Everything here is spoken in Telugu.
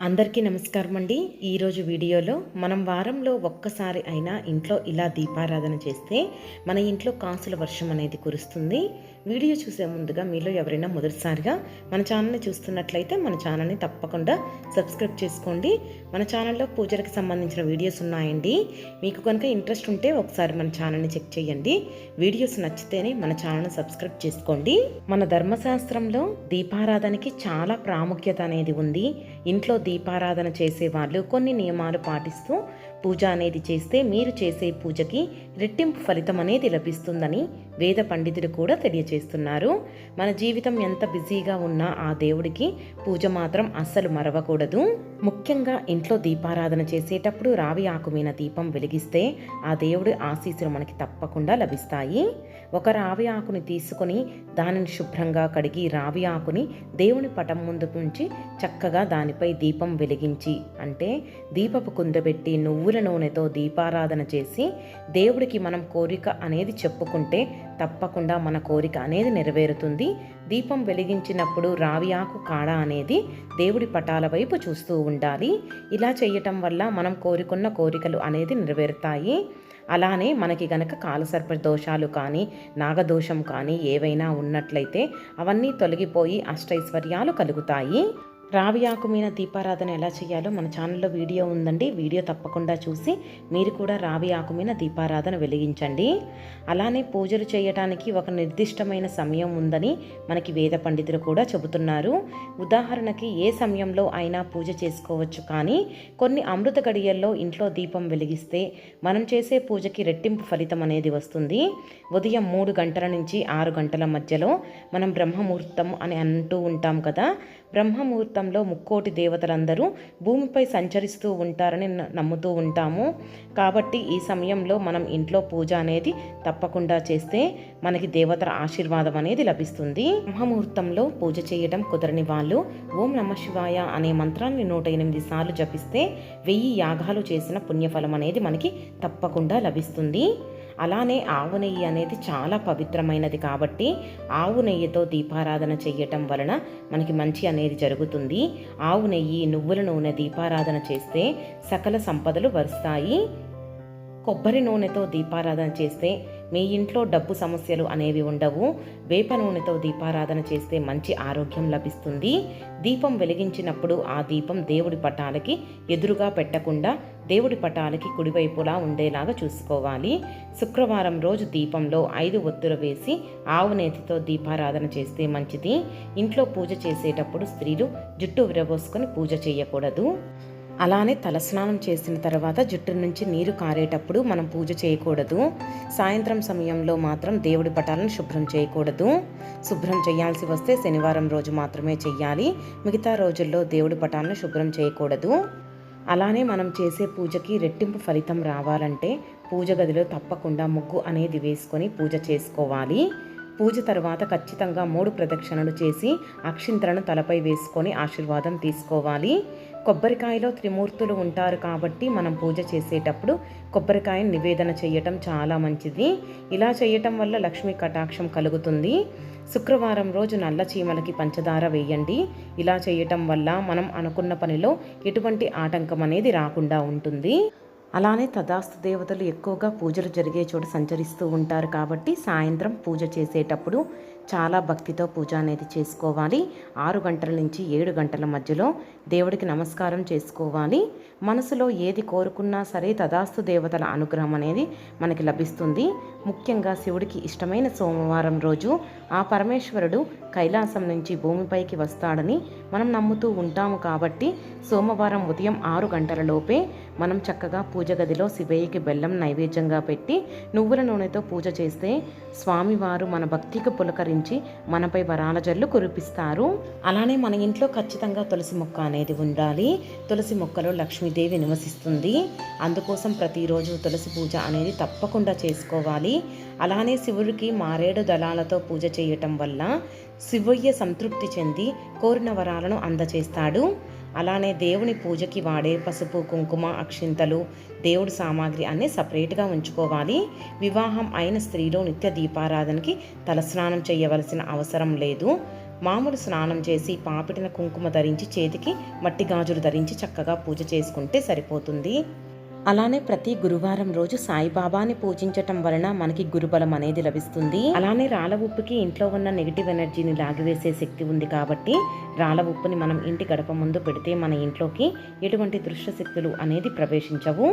అందరికీ నమస్కారం అండి. ఈరోజు వీడియోలో మనం వారంలో ఒక్కసారి అయినా ఇంట్లో ఇలా దీపారాధన చేస్తే మన ఇంట్లో కాసుల వర్షం అనేది కురుస్తుంది. వీడియో చూసే ముందుగా మీలో ఎవరైనా మొదటిసారిగా మన ఛానల్ని చూస్తున్నట్లయితే మన ఛానల్ని తప్పకుండా సబ్స్క్రైబ్ చేసుకోండి. మన ఛానల్లో పూజలకు సంబంధించిన వీడియోస్ ఉన్నాయండి. మీకు కనుక ఇంట్రెస్ట్ ఉంటే ఒకసారి మన ఛానల్ని చెక్ చేయండి. వీడియోస్ నచ్చితేనే మన ఛానల్ని సబ్స్క్రైబ్ చేసుకోండి. మన ధర్మశాస్త్రంలో దీపారాధనకి చాలా ప్రాముఖ్యత అనేది ఉంది. ఇంట్లో దీపారాధన చేసే వాళ్ళు కొన్ని నియమాలు పాటిస్తూ పూజ అనేది చేస్తే మీరు చేసే పూజకి రెట్టింపు ఫలితం అనేది లభిస్తుందని వేద పండితులు కూడా చేస్తున్నారు. మన జీవితం ఎంత బిజీగా ఉన్నా ఆ దేవుడికి పూజ మాత్రం అస్సలు మరవకూడదు. ముఖ్యంగా ఇంట్లో దీపారాధన చేసేటప్పుడు రావి ఆకు మీద దీపం వెలిగిస్తే ఆ దేవుడి ఆశీస్సులు మనకి తప్పకుండా లభిస్తాయి. ఒక రావి ఆకుని తీసుకొని దానిని శుభ్రంగా కడిగి రావి ఆకుని దేవుని పటం ముందు ఉంచి చక్కగా దానిపై దీపం వెలిగించి అంటే దీపపు కుందబెట్టి నువ్వుల నూనెతో దీపారాధన చేసి దేవుడికి మనం కోరిక అనేది చెప్పుకుంటే తప్పకుండా మన కోరిక అనేది నెరవేరుతుంది. దీపం వెలిగించినప్పుడు రావి ఆకు కాడ అనేది దేవుడి పటాల వైపు చూస్తూ ఉండాలి. ఇలా చేయటం వల్ల మనం కోరుకున్న కోరికలు అనేది నెరవేరుతాయి. అలానే మనకి గనక కాలసర్ప దోషాలు కానీ నాగదోషం కానీ ఏవైనా ఉన్నట్లయితే అవన్నీ తొలగిపోయి అష్టైశ్వర్యాలు కలుగుతాయి. రావి ఆకు మీద దీపారాధన ఎలా చేయాలో మన ఛానల్లో వీడియో ఉందండి. వీడియో తప్పకుండా చూసి మీరు కూడా రావి ఆకు మీద దీపారాధన వెలిగించండి. అలానే పూజలు చేయటానికి ఒక నిర్దిష్టమైన సమయం ఉందని మనకి వేద పండితులు కూడా చెబుతున్నారు. ఉదాహరణకి ఏ సమయంలో అయినా పూజ చేసుకోవచ్చు కానీ కొన్ని అమృత గడియల్లో ఇంట్లో దీపం వెలిగిస్తే మనం చేసే పూజకి రెట్టింపు ఫలితం అనేది వస్తుంది. ఉదయం మూడు గంటల నుంచి ఆరు గంటల మధ్యలో మనం బ్రహ్మముహూర్తం అని అంటూ ఉంటాం కదా. బ్రహ్మముహూర్తం బ్రహ్మముహూర్తంలో ముక్కోటి దేవతలందరూ భూమిపై సంచరిస్తూ ఉంటారని న- నమ్ముతూ ఉంటాము. కాబట్టి ఈ సమయంలో మనం ఇంట్లో పూజ అనేది తప్పకుండా చేస్తే మనకి దేవతల ఆశీర్వాదం అనేది లభిస్తుంది. బ్రహ్మముహూర్తంలో పూజ చేయడం కుదరని వాళ్ళు ఓం నమ శివాయ అనే మంత్రాన్ని నూట ఎనిమిది సార్లు జపిస్తే వెయ్యి యాగాలు చేసిన పుణ్యఫలం అనేది మనకి తప్పకుండా లభిస్తుంది. అలానే ఆవు నెయ్యి అనేది చాలా పవిత్రమైనది కాబట్టి ఆవు నెయ్యితో దీపారాధన చేయటం వలన మనకి మంచి అనేది జరుగుతుంది. ఆవు నెయ్యి నువ్వుల నూనె దీపారాధన చేస్తే సకల సంపదలు వరుస్తాయి. కొబ్బరి నూనెతో దీపారాధన చేస్తే మీ ఇంట్లో డబ్బు సమస్యలు అనేవి ఉండవు. వేప నూనెతో దీపారాధన చేస్తే మంచి ఆరోగ్యం లభిస్తుంది. దీపం వెలిగించినప్పుడు ఆ దీపం దేవుడి పటాలకి ఎదురుగా పెట్టకుండా దేవుడి పటాలకి కుడివైపులా ఉండేలాగా చూసుకోవాలి. శుక్రవారం రోజు దీపంలో ఐదు ఒత్తులు వేసి ఆవు నేతితో దీపారాధన చేస్తే మంచిది. ఇంట్లో పూజ చేసేటప్పుడు స్త్రీలు జుట్టు విరబోసుకొని పూజ చేయకూడదు. అలానే తలస్నానం చేసిన తర్వాత జుట్టు నుంచి నీరు కారేటప్పుడు మనం పూజ చేయకూడదు. సాయంత్రం సమయంలో మాత్రం దేవుడి పటాలను శుభ్రం చేయకూడదు. శుభ్రం చేయాల్సి వస్తే శనివారం రోజు మాత్రమే చెయ్యాలి. మిగతా రోజుల్లో దేవుడి పటాలను శుభ్రం చేయకూడదు. అలానే మనం చేసే పూజకి రెట్టింపు ఫలితం రావాలంటే పూజ గదిలో తప్పకుండా ముగ్గు అనేది వేసుకొని పూజ చేసుకోవాలి. పూజ తర్వాత ఖచ్చితంగా మూడు ప్రదక్షిణలు చేసి అక్షింతలను తలపై వేసుకొని ఆశీర్వాదం తీసుకోవాలి. కొబ్బరికాయలో త్రిమూర్తులు ఉంటారు కాబట్టి మనం పూజ చేసేటప్పుడు కొబ్బరికాయను నివేదన చేయటం చాలా మంచిది. ఇలా చేయటం వల్ల లక్ష్మీ కటాక్షం కలుగుతుంది. శుక్రవారం రోజు నల్ల చీమలకి పంచదార వేయండి. ఇలా చేయటం వల్ల మనం అనుకున్న పనిలో ఎటువంటి ఆటంకం అనేది రాకుండా ఉంటుంది. అలానే తదాస్తు దేవతలు ఎక్కువగా పూజలు జరిగే చోట సంచరిస్తూ ఉంటారు కాబట్టి సాయంత్రం పూజ చేసేటప్పుడు చాలా భక్తితో పూజ అనేది చేసుకోవాలి. ఆరు గంటల నుంచి ఏడు గంటల మధ్యలో దేవుడికి నమస్కారం చేసుకోవాలి. మనసులో ఏది కోరుకున్నా సరే తదాస్తు దేవతల అనుగ్రహం అనేది మనకి లభిస్తుంది. ముఖ్యంగా శివుడికి ఇష్టమైన సోమవారం రోజు ఆ పరమేశ్వరుడు కైలాసం నుంచి భూమిపైకి వస్తాడని మనం నమ్ముతూ ఉంటాము కాబట్టి సోమవారం ఉదయం ఆరు గంటల లోపే మనం చక్కగా పూజ గదిలో శివయ్యకి బెల్లం నైవేద్యంగా పెట్టి నువ్వుల నూనెతో పూజ చేస్తే స్వామివారు మన భక్తికి పులకరించి మనపై వరాల జల్లు కురిపిస్తారు. అలానే మన ఇంట్లో ఖచ్చితంగా తులసి మొక్క అనేది ఉండాలి. తులసి మొక్కలో లక్ష్మీదేవి నివసిస్తుంది. అందుకోసం ప్రతిరోజు తులసి పూజ అనేది తప్పకుండా చేసుకోవాలి. అలానే శివుడికి మారేడు దళాలతో పూజ చేయటం వల్ల శివయ్య సంతృప్తి చెంది కోరిన వరాలను అందచేస్తాడు. అలానే దేవుని పూజకి వాడే పసుపు కుంకుమ అక్షింతలు దేవుడి సామాగ్రి అన్నీ సపరేట్గా ఉంచుకోవాలి. వివాహం అయిన స్త్రీలు నిత్య దీపారాధనకి తలస్నానం చేయవలసిన అవసరం లేదు. మామూలు స్నానం చేసి పాపిటిన కుంకుమ ధరించి చేతికి మట్టి గాజులు ధరించి చక్కగా పూజ చేసుకుంటే సరిపోతుంది. అలానే ప్రతి గురువారం రోజు సాయిబాబాని పూజించటం వలన మనకి గురుబలం అనేది లభిస్తుంది. అలానే రాళ్ళ ఉప్పుకి ఇంట్లో ఉన్న నెగిటివ్ ఎనర్జీని లాగివేసే శక్తి ఉంది కాబట్టి రాళ్ళ ఉప్పుని మనం ఇంటి గడప ముందు పెడితే మన ఇంట్లోకి ఎటువంటి దృశ్య శక్తులు అనేది ప్రవేశించవు.